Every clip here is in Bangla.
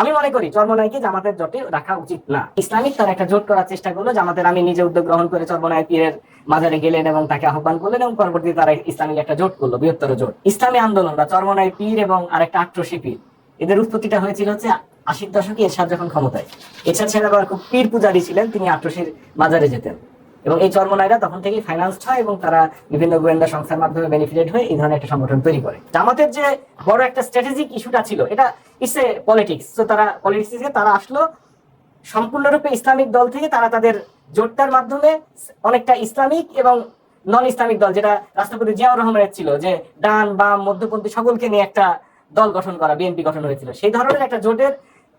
আমি মনে করি জামাতের রাখা উচিত না। ইসলামিক তার একটা জোট করার চেষ্টা করল, জামাতের আমি নিজে উদ্যোগ গ্রহণ করে গেলেন এবং তাকে আহ্বান করলেন এবং পরবর্তীতে তারা ইসলামিক একটা জোট করল, বৃহত্তর জোট। ইসলামী আন্দোলন বা চর্মনায় পীর এবং আরেকটা আক্রোশী পীর, এদের উৎপত্তিটা হয়েছিল হচ্ছে আশির দশকে এরশাদ যখন ক্ষমতায়। এরশাদ সেন আবার খুব পীর পূজারী ছিলেন, তিনি আট্রসির মাজারে যেতেন। এবং এই চর্মনাইরা তখন থেকে ফাইন্যান্সড হয় এবং তারা বিভিন্ন গোয়েন্দা সংস্থার মাধ্যমে বেনিফিটেড হয়ে এই ধরনের একটা সংগঠন তৈরি করে। জামাতের যে বড় একটা স্ট্র্যাটেজিক ইস্যুটা ছিল, এটা ইটস এ পলিটিক্স তো তারা পলিটিক্স থেকে তারা আসলো, সম্পূর্ণরূপে ইসলামিক দল থেকে তারা তাদের জোটটার মাধ্যমে অনেকটা ইসলামিক এবং নন ইসলামিক দল, যেটা রাষ্ট্রপতি জিয়াউর রহমানের ছিল, যে ডান, বাম, মধ্যপন্থী সকলকে নিয়ে একটা দল গঠন করা, বিএনপি গঠন হয়েছিল। সেই ধরনের একটা জোটের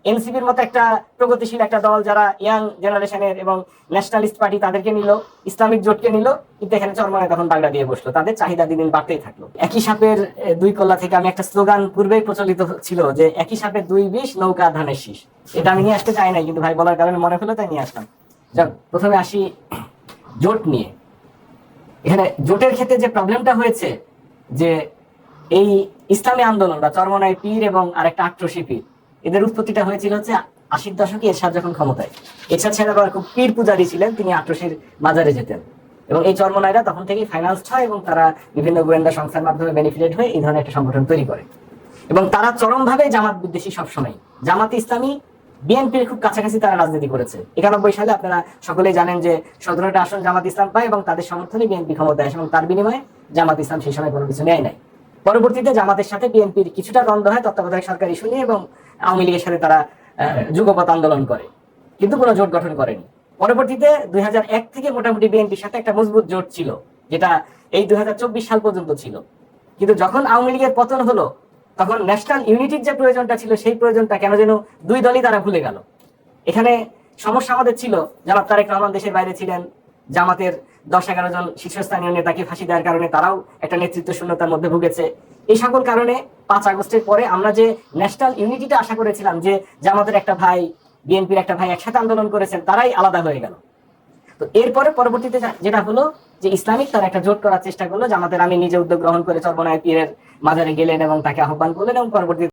এনসিপির মতো একটা প্রগতিশীল একটা দল যারা ইয়াং জেনারেশনের এবং ন্যাশনালিস্ট পার্টি তাদেরকে নিল, ইসলামিক জোটকে নিল, কিন্তু এখানে চরমনে তখন বাগড়া দিয়ে বসল। তাদের চাহিদা দিন দিন বাড়তেই থাকল। একই সাপের দুই কল্লা থেকে আমি একটা স্লোগান পূর্বেই প্রচলিত ছিল যে একই সাপের দুই বিষ, নৌকা ধানের শীষ। এটা আমি নিয়ে আসতে চাই নাই, কিন্তু ভাই বলার কারণে মনে হলো তাই নিয়ে আসলাম। যাক, প্রথমে আসি জোট নিয়ে। এখানে জোটের ক্ষেত্রে যে প্রবলেমটা হয়েছে যে এই ইসলামী আন্দোলন বা চরমনায় পীর এবং আরেকটা আট্রসী পীর এদের উৎপত্তিটা হয়েছিল হচ্ছে আশির দশকে এরশাদ যখন ক্ষমতায়। এরশাদ সাহেব আবার খুব পীর পূজারী ছিলেন, তিনি আট্রসীর মাজারে যেতেন। এবং এই চরমনাইরা তখন থেকেই ফাইন্যান্সড হয় এবং তারা বিভিন্ন গোয়েন্দা সংস্থার মাধ্যমে বেনিফিটেড হয়ে এই ধরনের একটা সংগঠন তৈরি করে। এবং তারা চরমভাবে জামাত বিদ্বেষী সবসময় জামাত ইসলামী বিএনপির খুব কাছাকাছি তারা রাজনীতি করেছে। একানব্বই সালে আপনারা সকলেই জানেন যে সতেরোটা আসন জামাত ইসলাম পায় এবং তাদের সমর্থনে বিএনপি ক্ষমতায় আসে এবং তার বিনিময়ে জামাত ইসলাম সেই সময় কোনো কিছু নেয় নাই। পরবর্তীতে জামাতের সাথে বিএনপির কিছুটা দ্বন্দ্ব হয় তত্ত্বাবধায়ক সরকার ইস্যু নিয়ে এবং আওয়ামী লীগের সাথে তারা আহ, যুগপৎ আন্দোলন করে। কিন্তু কোনো জোট গঠন করেনি। পরবর্তীতে দুই থেকে মোটামুটি বিএনপির সাথে একটা মজবুত জোট ছিল যেটা এই দুই হাজার চব্বিশ সাল পর্যন্ত ছিল। কিন্তু যখন আওয়ামী লীগের পতন হলো তখন ন্যাশনাল ইউনিটির যে প্রয়োজনটা ছিল সেই প্রয়োজনটা কেন যেন দুই দলই তারা ভুলে গেল। এখানে সমস্যা আমাদের ছিল জামাত তারেক রহমান দেশের বাইরে ছিলেন জামাতের দশ, এগারো জন শীর্ষস্থানীয় নেতাকে ফাঁসি দেওয়ার কারণে তারাও একটা নেতৃত্ব শূন্যতার মধ্যে ভুগেছে। এই সকল কারণে পাঁচ আগস্টের পরে আমরা যে ন্যাশনাল ইউনিটিটা আশা করেছিলাম যে জামাতের একটা ভাই, বিএনপির একটা ভাই একসাথে আন্দোলন করেছেন, তারাই আলাদা হয়ে গেল। তো এরপরে পরবর্তীতে যেটা হলো যে ইসলামিক তার একটা জোট করার চেষ্টা করল, জামাতের আমি নিজে উদ্যোগ গ্রহণ করে চর্বনায় পীরের মাজারে গেলেন এবং তাকে আহ্বান করলেন এবং পরবর্তীতে